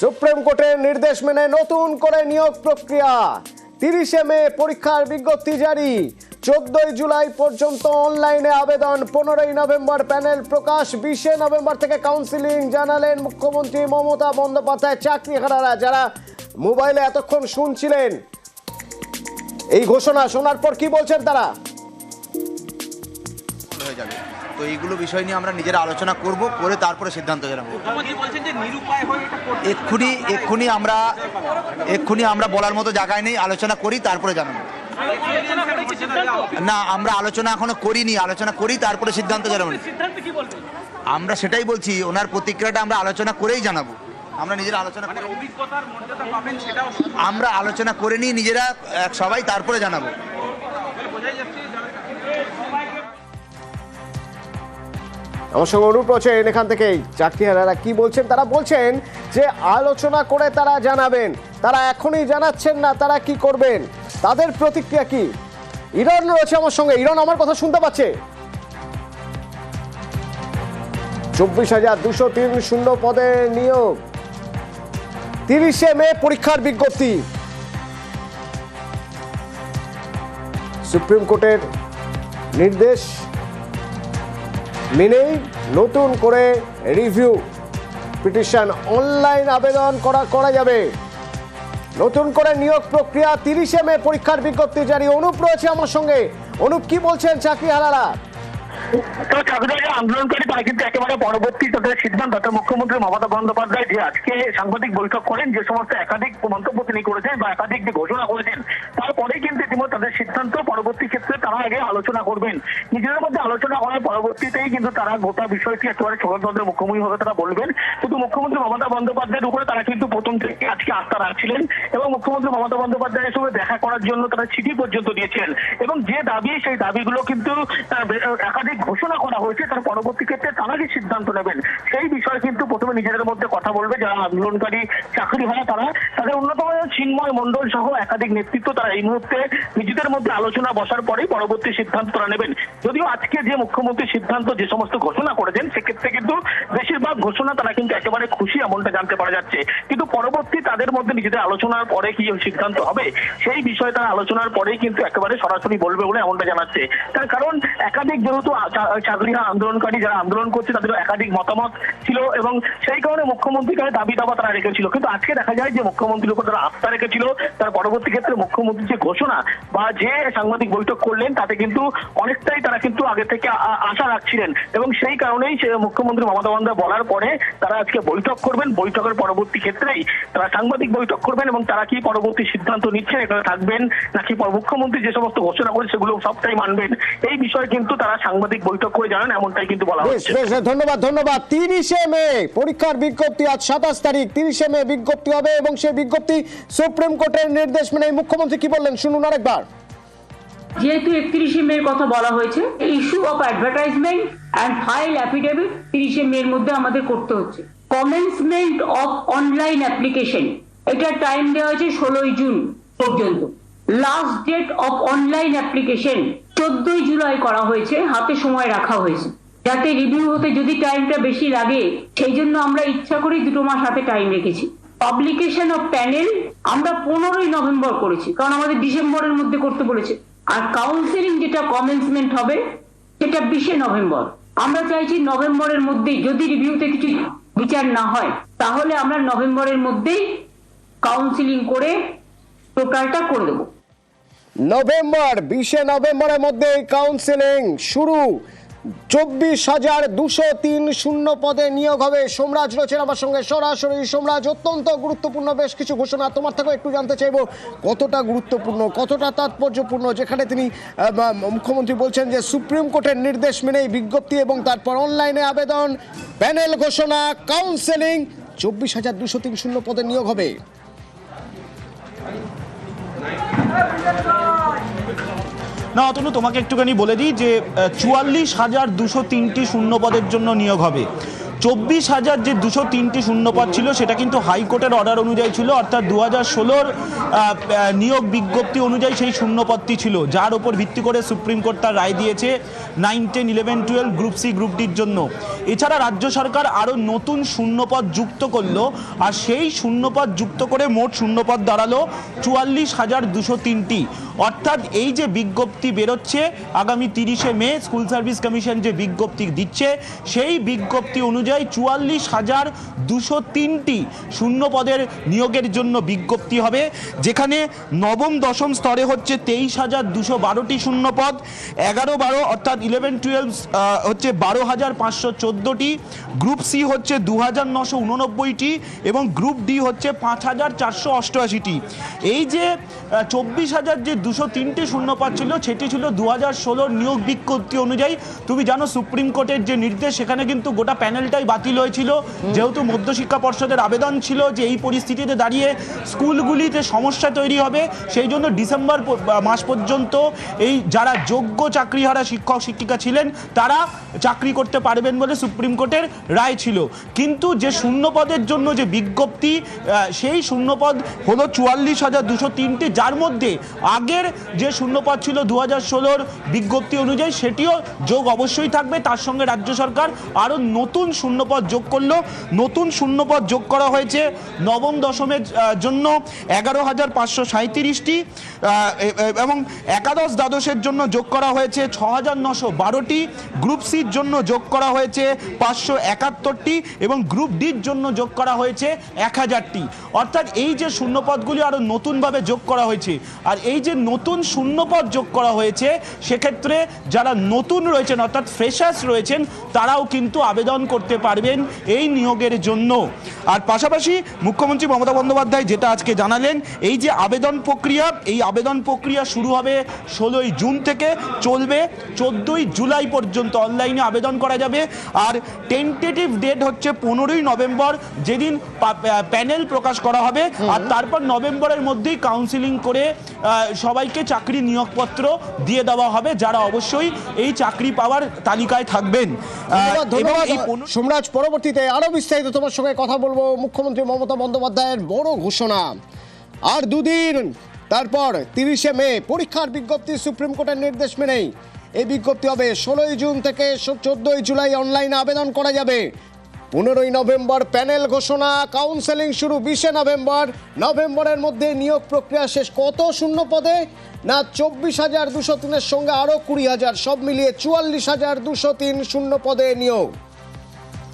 Supreme কোর্টের নির্দেশ মেনে নতুন করে নিয়োগ প্রক্রিয়া। তিরিশে মে পরীক্ষার বিজ্ঞপ্তি জারি। চোদ্দই জুলাই পর্যন্ত অনলাইনে আবেদন। পনেরোই নভেম্বর প্যানেল প্রকাশ। বিশে নভেম্বর থেকে কাউন্সিলিং জানালেন মুখ্যমন্ত্রী মমতা বন্দ্যোপাধ্যায় চাকরিহারারা, যারা মোবাইলে এতক্ষণ শুনছিলেন। এই ঘোষণা শোনার পর কি বলছেন তারা? হয়ে যাবে। তো এইগুলো বিষয় নিয়ে আমরা নিজেরা আলোচনা করব করে তারপরে সিদ্ধান্ত জানাব এক্ষুনি এক্ষুনি আমরা এক্ষুনি আমরা বলার মতো জায়গায় নেই আলোচনা করি তারপরে জানাব। না আমরা আলোচনা এখনও করিনি আলোচনা করি তারপরে সিদ্ধান্ত জানাব আমরা সেটাই বলছি ওনার প্রতিক্রিয়াটা আমরা আলোচনা করেই জানাব। আমরা নিজেরা আলোচনা মানে আমরা আলোচনা করে নিই নিজেরা সবাই তারপরে জানাব। আমার সঙ্গে অনুপ রয়েছেন এখান থেকেই। চাকরিহারারা কি বলছেন, তারা বলছেন যে আলোচনা করে তারা জানাবেন। তারা এখনই জানাচ্ছেন না তারা কি করবেন। তাদের প্রতিক্রিয়া কি? ইরন রয়েছে আমার সঙ্গে। ইরন আমার কথা শুনতে পাচ্ছে? চব্বিশ হাজার দুশো তিন শূন্য পদে নিয়োগ। তিরিশে মে পরীক্ষার বিজ্ঞপ্তি। সুপ্রিম কোর্টের নির্দেশ মেনেই নতুন করে রিভিউ, পিটিশন অনলাইন আবেদন করা করা যাবে। নতুন করে নিয়োগ প্রক্রিয়া, তিরিশে মে পরীক্ষার বিজ্ঞপ্তি জারি অনুপ রয়েছে আমার সঙ্গে। অনুপ, কি বলছেন চাকরিহারারা? তো চাকরিদারি আন্দোলনকারী তারা একেবারে পরবর্তী তাদের সিদ্ধান্ত। অর্থাৎ মুখ্যমন্ত্রী মমতা বন্দ্যোপাধ্যায় যে আজকে সাংবাদিক বৈঠক করেন, যে সমস্ত একাধিক মন্তব্য তিনি করেছেন বা একাধিক যে ঘোষণা করেছেন তারপরে কিন্তু ইতিমধ্যে তাদের সিদ্ধান্ত পরবর্তী ক্ষেত্রে তারা আগে আলোচনা করবেন। নিজেদের মধ্যে আলোচনা করার পরবর্তীতেই কিন্তু তারা গোটা বিষয়টি একেবারে সৌরতন্ত্রের মুখ্যমন্ত্রী হবে তারা বলবেন। কিন্তু মুখ্যমন্ত্রী মমতা বন্দ্যোপাধ্যায়ের উপরে তারা কিন্তু প্রথম থেকে আজকে আস্থা রাখছিলেন এবং মুখ্যমন্ত্রী মমতা বন্দ্যোপাধ্যায়ের সঙ্গে দেখা করার জন্য তারা চিঠি পর্যন্ত দিয়েছেন এবং যে দাবি, সেই দাবিগুলো কিন্তু একাধিক ঘোষণা করা হয়েছে, তার পরবর্তী ক্ষেত্রে তারা যে সিদ্ধান্ত নেবেন, সেই বিষয়ে কিন্তু প্রথমে নিজেদের মধ্যে কথা বলবে যারা আন্দোলনকারী চাকরি হয় তারা। তাদের অন্যতম চিন্ময় মন্ডল সহ একাধিক নেতৃত্ব তারা এই মুহূর্তে নিজেদের মধ্যে আলোচনা বসার পরেই পরবর্তী সিদ্ধান্ত তারা নেবেন। যদিও আজকে যে মুখ্যমন্ত্রী সিদ্ধান্ত যে সমস্ত ঘোষণা করেছেন, সেক্ষেত্রে কিন্তু বেশিরভাগ ঘোষণা তারা কিন্তু একেবারে খুশি এমনটা জানতে পারা যাচ্ছে। কিন্তু পরবর্তী তাদের মধ্যে নিজেদের আলোচনার পরে কি সিদ্ধান্ত হবে, সেই বিষয়ে তারা আলোচনার পরেই কিন্তু একেবারে সরাসরি বলবে বলে এমনটা জানাচ্ছে। তার কারণ একাধিক যেহেতু আ- চা- চাকরি আন্দোলনকারী যারা আন্দোলন করছে, তাদের একাধিক মতামত ছিল এবং সেই কারণে মুখ্যমন্ত্রীর কাছে দাবি দাবা তারা রেখেছিল। কিন্তু আজকে দেখা যায় যে মুখ্যমন্ত্রীর উপর তারা আস্থা রেখেছিল, তার পরবর্তী ক্ষেত্রে মুখ্যমন্ত্রীর যে ঘোষণা বা যে সাংবাদিক বৈঠক করলেন, তাতে কিন্তু অনেকটাই তারা কিন্তু আগে থেকে আশা রাখছিলেন। এবং সেই কারণেই মুখ্যমন্ত্রী মমতা বন্দ্যোপাধ্যায় বলার পরে তারা আজকে বৈঠক করবেন। বৈঠকের পরবর্তী ক্ষেত্রেই তারা সাংবাদিক বৈঠক করবেন এবং তারা কি পরবর্তী সিদ্ধান্ত নিচ্ছেন, এখানে থাকবেন নাকি মুখ্যমন্ত্রী যে সমস্ত ঘোষণা করে সেগুলো সবটাই মানবেন। এই বিষয়ে কিন্তু তারা সাংবাদিক বৈঠক করে জানান এমনটাই কিন্তু বলা হচ্ছে। বেশ ধন্যবাদ ধন্যবাদ। তিরিশে মে পরীক্ষার বিজ্ঞপ্তি আজ সাতাশ তারিখ। তিরিশে মে বিজ্ঞপ্তি হবে এবং সেই বিজ্ঞপ্তি সুপ্রিম কোর্টের নির্দেশ মেনে মুখ্যমন্ত্রী কি বললেন? শুনুন আরেকবার। যেহেতু একত্রিশে মের কথা বলা হয়েছে issue of advertisement and file affidavit তিরিশে মের মধ্যে আমাদের করতে হচ্ছে। কমেন্সমেন্ট অফ অনলাইন অ্যাপ্লিকেশন এটা টাইম দেওয়া হয়েছে ষোলোই জুন পর্যন্ত। Last date of online application চোদ্দই জুলাই করা হয়েছে, হাতে সময় রাখা হয়েছে। যাতে রিভিউ হতে যদি টাইমটা বেশি লাগে, সেই জন্য আমরা ইচ্ছা করেই দুটো মাস হাতে টাইম রেখেছি। পাবলিকেশন অফ প্যানেল আমরা পনেরোই নভেম্বর করেছি, কারণ আমাদের ডিসেম্বরের মধ্যে করতে বলেছে। আর কাউন্সিলিং যেটা কমেন্সমেন্ট হবে, সেটা বিশে নভেম্বর। আমরা চাইছি নভেম্বরের মধ্যেই যদি রিভিউতে কিছু বিচার না হয়, তাহলে আমরা নভেম্বরের মধ্যেই কাউন্সিলিং করে টোটালটা করে দেবো। নভেম্বর, বিশে নভেম্বরের মধ্যে কাউন্সেলিং শুরু। চব্বিশ হাজার দুশো তিন শূন্য পদে নিয়োগ হবে সোমরাজ রয়েছেন আমার সঙ্গে। সরাসরি সোমরাজ, অত্যন্ত গুরুত্বপূর্ণ, বেশ কিছু ঘোষণা। তোমার থেকেও একটু জানতে চাইব কতটা গুরুত্বপূর্ণ, কতটা তাৎপর্যপূর্ণ, যেখানে তিনি মুখ্যমন্ত্রী বলছেন যে সুপ্রিম কোর্টের নির্দেশ মেনেই বিজ্ঞপ্তি এবং তারপর অনলাইনে আবেদন, প্যানেল ঘোষণা কাউন্সেলিং চব্বিশ হাজার দুশো তিন শূন্য পদে নিয়োগ হবে। না, অতনু, তোমাকে একটুখানি বলে দিই যে চুয়াল্লিশ হাজার দুশো তিনটি শূন্য পদের জন্য নিয়োগ হবে। চব্বিশ হাজার যে দুশো তিনটি শূন্যপদ ছিল, সেটা কিন্তু হাইকোর্টের অর্ডার অনুযায়ী ছিল, অর্থাৎ দু হাজার ষোলোর নিয়োগ বিজ্ঞপ্তি অনুযায়ী সেই শূন্যপদটি ছিল। যার ওপর ভিত্তি করে সুপ্রিম কোর্ট তার রায় দিয়েছে nine, ten, eleven, twelve, group C, group ডির জন্য। এছাড়া রাজ্য সরকার আরও নতুন শূন্যপদ যুক্ত করল, আর সেই শূন্যপদ যুক্ত করে মোট শূন্যপদ দাঁড়াল চুয়াল্লিশ হাজার দুশো তিনটি। অর্থাৎ এই যে বিজ্ঞপ্তি বেরোচ্ছে, আগামী তিরিশে মে স্কুল সার্ভিস কমিশন যে বিজ্ঞপ্তি দিচ্ছে, সেই বিজ্ঞপ্তি অনুযায়ী চুয়াল্লিশ হাজার দুশো তিনটি শূন্য পদের নিয়োগের জন্য বিজ্ঞপ্তি হবে, যেখানে নবম, দশম স্তরে হচ্ছে তেইশ হাজার দুশো বারোটি শূন্য পদ, এগারো, বারো অর্থাৎ ইলেভেন টুয়েলভ হচ্ছে বারো হাজার পাঁচশো চোদ্দোটি, গ্রুপ সি হচ্ছে দু হাজার নশো উননব্বইটি এবং গ্রুপ ডি হচ্ছে পাঁচ হাজার চারশো অষ্টআশিটি। এই যে চব্বিশ হাজার যে দুশো তিনটি শূন্যপাত ছিল, সেটি ছিল দু হাজার ষোলোর নিয়োগ বিজ্ঞপ্তি অনুযায়ী। তুমি জানো, সুপ্রিম কোর্টের যে নির্দেশ, সেখানে কিন্তু গোটা প্যানেলটাই বাতিল হয়েছিল। যেহেতু মধ্যশিক্ষা পর্ষদের আবেদন ছিল যে এই পরিস্থিতিতে দাঁড়িয়ে স্কুলগুলিতে সমস্যা তৈরি হবে, সেই জন্য ডিসেম্বর মাস পর্যন্ত এই যারা যোগ্য চাকরিহারা শিক্ষক, শিক্ষিকা ছিলেন, তারা চাকরি করতে পারবেন বলে সুপ্রিম কোর্টের রায় ছিল। কিন্তু যে শূন্যপদের জন্য যে বিজ্ঞপ্তি সেই শূন্যপদ হলো চুয়াল্লিশ হাজার দুশো তিনটি, যার মধ্যে আগের যে শূন্যপদ ছিল দু হাজার ষোলোর বিজ্ঞপ্তি অনুযায়ী সেটিও যোগ অবশ্যই থাকবে। তার সঙ্গে রাজ্য সরকার আরও নতুন শূন্যপদ যোগ করল। নতুন শূন্যপদ যোগ করা হয়েছে নবম দশমের জন্য এগারো হাজার পাঁচশো সাঁত্রিশটি এবং একাদশ দ্বাদশের জন্য যোগ করা হয়েছে ছ হাজার নশো বারোটি, গ্রুপ সির জন্য যোগ করা হয়েছে পাঁচশো একাত্তরটি, এবং গ্রুপ ডির জন্য যোগ করা হয়েছে এক হাজারটি। অর্থাৎ এই যে শূন্যপদগুলি আরও নতুনভাবে যোগ করা হয়েছে, আর এই যে নতুন শূন্যপদ যোগ করা হয়েছে। সেক্ষেত্রে যারা নতুন রয়েছেন অর্থাৎ ফ্রেশার্স রয়েছেন তারাও কিন্তু আবেদন করতে পারবেন এই নিয়োগের জন্য। আর পাশাপাশি মুখ্যমন্ত্রী মমতা বন্দ্যোপাধ্যায় যেটা আজকে জানালেন এই যে আবেদন প্রক্রিয়া এই আবেদন প্রক্রিয়া শুরু হবে ষোলোই জুন থেকে চলবে চোদ্দোই জুলাই পর্যন্ত অনলাইনে আবেদন করা যাবে। আর টেন্টেটিভ ডেট হচ্ছে পনেরোই নভেম্বর যেদিন প্যানেল প্রকাশ করা হবে। আর তারপর নভেম্বরের মধ্যেই কাউন্সিলিং করে সবাইকে চাকরি নিয়োগপত্র দিয়ে দেওয়া হবে যারা অবশ্যই এই চাকরি পাওয়ার তালিকায় থাকবেন। সোমরাজ পরবর্তীতে আরও বিস্তারিত তোমার সঙ্গে কথা বলব। মুখ্যমন্ত্রী মমতা বন্দ্যোপাধ্যায়ের বড় ঘোষণা। আর দুদিন তারপর তিরিশে মে পরীক্ষার বিজ্ঞপ্তি সুপ্রিম কোর্টের নির্দেশ মেনেই। এই বিজ্ঞপ্তি হবে ষোলোই জুন থেকে চোদ্দই জুলাই অনলাইনে আবেদন করা যাবে। পনেরোই নভেম্বর প্যানেল ঘোষণা কাউন্সেলিং শুরু বিশে নভেম্বর। নভেম্বরের মধ্যে নিয়োগ প্রক্রিয়া শেষ কত শূন্য পদে? না, চব্বিশ হাজার দুশো তিনের সঙ্গে আরও কুড়ি হাজার, সব মিলিয়ে চুয়াল্লিশ হাজার দুশো তিন শূন্য পদে নিয়োগ।